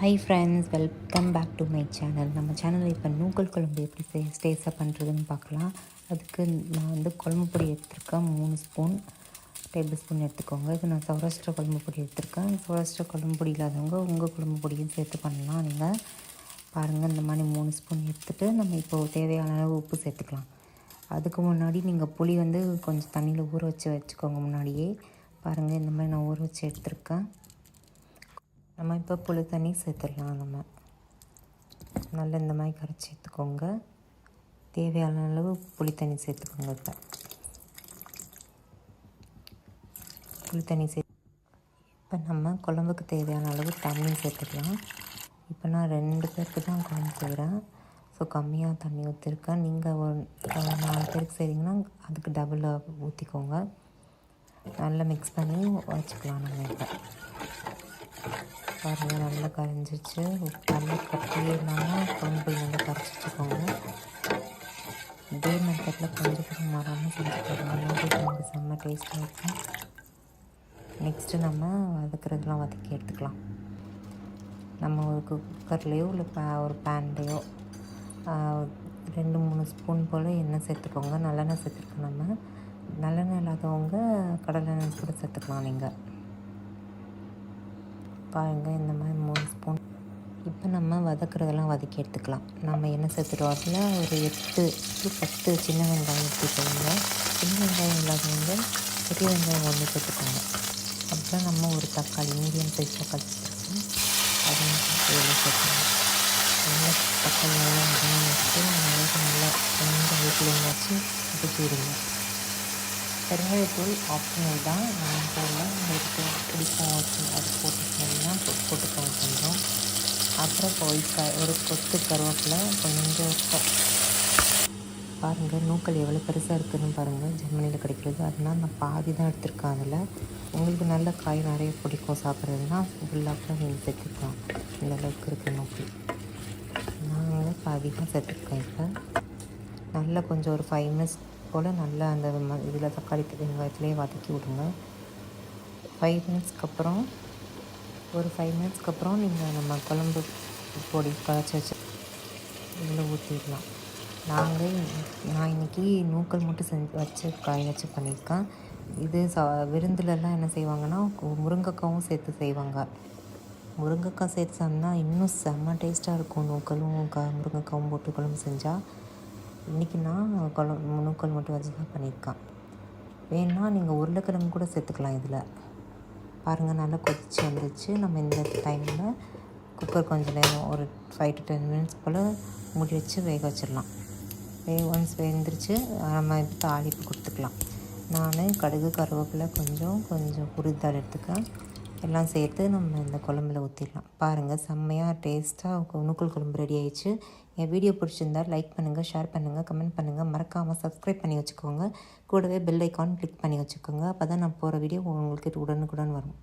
Hi friends welcome back to my channel நம்ம சேனலில் இப்போ நூக்கல் குழம்பு எப்படி சே டேஸ்ட்டாக பண்ணுறதுன்னு பார்க்கலாம். அதுக்கு நான் வந்து குழம்பு பொடி எடுத்திருக்கேன். மூணு ஸ்பூன் டேபிள் ஸ்பூன் எடுத்துக்கோங்க. இது நான் சௌராஷ்டிரா குழம்பு பொடி எடுத்திருக்கேன். சௌராஷ்டிரா குழம்பு பொடி இல்லாதவங்க உங்கள் குழம்பு பொடியும் சேர்த்து பண்ணலாம் நீங்கள் பாருங்கள் இந்த மாதிரி மூணு ஸ்பூன் எடுத்துகிட்டு நம்ம இப்போது தேவையான அளவு உப்பு சேர்த்துக்கலாம். அதுக்கு முன்னாடி நீங்கள் புளி வந்து கொஞ்சம் தண்ணியில் ஊற வச்சு வச்சுக்கோங்க முன்னாடியே. பாருங்கள் இந்த மாதிரி நான் ஊற வச்சு எடுத்திருக்கேன். நம்ம இப்போ புளி தண்ணி சேர்த்துடலாம் நம்ம. நல்லா இந்த மாதிரி கரைச்சி எடுத்துக்கோங்க. தேவையான அளவு புளி தண்ணி சேர்த்துக்கோங்க இப்போ. புளி தண்ணி சே இப்போ நம்ம குழம்புக்கு தேவையான அளவு தண்ணி சேர்த்துக்கலாம் இப்போ நான் ரெண்டு பேருக்கு தான் குழம்பு செய்கிறேன் ஸோ கம்மியாக தண்ணி ஊற்றிருக்கேன் நீங்கள் ஒரு நாலு பேருக்கு செய்கிறீங்கன்னா அதுக்கு டபுளாக ஊற்றிக்கோங்க நல்லா மிக்ஸ் பண்ணி வச்சுக்கலாம் நம்ம இப்போ. பாருங்கள் நல்லா கரைஞ்சிச்சு நல்லா கட்டியே இல்லாமல் குழம்பு நல்லா கரைச்சி வச்சுக்கோங்க. இதே மெத்தடில் கொஞ்சம் கொஞ்சம் மாறாமல் செஞ்சு பாருங்கள் நமக்கு செம்ம டேஸ்ட்டாக இருக்கும் நெக்ஸ்ட்டு நம்ம வதக்கிறதுலாம் வதக்கி எடுத்துக்கலாம். நம்ம ஒரு குக்கர்லேயோ இல்லை பே ஒரு பேன்லேயோ ரெண்டு மூணு ஸ்பூன் போல் எண்ணெய் சேர்த்துக்கோங்க. நல்லெண்ணெய் சேர்த்துருக்கோம் நம்ம. நல்லெண்ணெய் இல்லாதவங்க கடலெண்ணெய் கூட சேர்த்துக்கலாம் நீங்கள் பாருங்கள் இந்த மாதிரி மூணு ஸ்பூன் இப்போ நம்ம வதக்குறதெல்லாம் வதக்கி எடுத்துக்கலாம். நம்ம என்ன சேர்த்துட்டோம் அதில் ஒரு எட்டு டு பத்து சின்ன வெங்காயம் எடுத்துக்கோங்க. சின்ன வெங்காயம் இல்லாதவங்க பெரிய வெங்காயம் ஒன்று சேர்த்துக்கோங்க. அப்புறம் நம்ம ஒரு தக்காளி மீடியம் சைஸ் தக்காளி சேர்த்துக்கோங்க. அதையும் சேர்த்துக்கோங்க. நல்லா தக்காளி நல்லா வச்சு நல்லா நல்லா கொஞ்சம் வீட்டில் வச்சு ஊற்றிடுங்க பெருங்காயத்தூள் ஆப்ஷனல் தான். நான் போடல. உங்களுக்கு பிடிக்கும் அது போட்டுக்கிட்டீங்கன்னா போட்டுக்கோங்க கொஞ்சம் அப்புறம் பொய்க்காய் ஒரு கொத்து கருவேப்பிலை கொஞ்சம் பாருங்கள் நூக்கல் எவ்வளோ பெருசாக இருக்குதுன்னு பாருங்கள் ஜெர்மனியில் கிடைக்கிறது. அதனால் நான் பாதி தான் எடுத்திருக்கேன் அதில். உங்களுக்கு நல்ல காய் நிறைய பிடிக்கும் சாப்பிட்றதுனா ஃபுல்லாக கூட நீங்கள் சேர்த்துக்கலாம் இந்த அளவுக்கு இருக்குது நூக்கல் நாங்கள் பாதி தான் சேர்த்துருக்கேன் இப்போ. நல்லா கொஞ்சம் ஒரு ஃபைவ் மினிட்ஸ் போல் நல்லா அந்த இதில் தக்காளி வெங்காயத்துலேயே வதக்கி விடுங்க. ஃபைவ் மினிட்ஸ்க்கு அப்புறம் ஒரு ஃபைவ் மினிட்ஸ்க்கு அப்புறம் நீங்கள் நம்ம குழம்பு பொடி கரைச்சி வச்சு இதில் ஊற்றிடலாம் நாங்கள் நான் இன்றைக்கி நூக்கல் மட்டும் செஞ்சு வச்சு காய வச்சு பண்ணியிருக்கேன். இது ச விருந்துலலாம் என்ன செய்வாங்கன்னா முருங்கைக்காவும் சேர்த்து செய்வாங்க. முருங்கைக்காய் சேர்த்து சாப்பிட்னா இன்னும் செம்ம டேஸ்ட்டாக இருக்கும். நூக்கலும் க முருங்கைக்காவும் போட்டு குழம்பு செஞ்சால் இன்றைக்கி நான் கொல நூக்கல் மட்டும் வச்சு தான் பண்ணியிருக்கேன் வேணால் நீங்கள் உருளைக்கிழங்கு கூட சேர்த்துக்கலாம் இதில். பாருங்கள் நல்லா கொதிச்சு வந்துச்சு நம்ம இந்த டைமில் குக்கர் கொஞ்சம் நேரம் ஒரு ஃபைவ் டு டென் மினிட்ஸ் போல் மூடி வச்சு வேக வச்சிடலாம். வே ஒன்ஸ் வெந்துருச்சு நம்ம இப்போ தாளிப்பு கொடுத்துக்கலாம். நான் கடுகு கருவேப்பிலை கொஞ்சம் கொஞ்சம் குருத்தால் எடுத்துக்கேன் எல்லாம் சேர்த்து நம்ம இந்த குழம்புல ஊற்றிடலாம் பாருங்கள் செம்மையாக டேஸ்ட்டாக நூக்கல் குழம்பு ரெடி ஆயிடுச்சு. என் வீடியோ பிடிச்சிருந்தால் லைக் பண்ணுங்கள் ஷேர் பண்ணுங்கள் கமெண்ட் பண்ணுங்கள் மறக்காமல் சப்ஸ்கிரைப் பண்ணி வச்சுக்கோங்க. கூடவே பெல் ஐக்கான் கிளிக் பண்ணி வச்சுக்கோங்க. அப்போ தான் நான் போகிற வீடியோ உங்களுக்கு உடனுக்குடன் வரும்.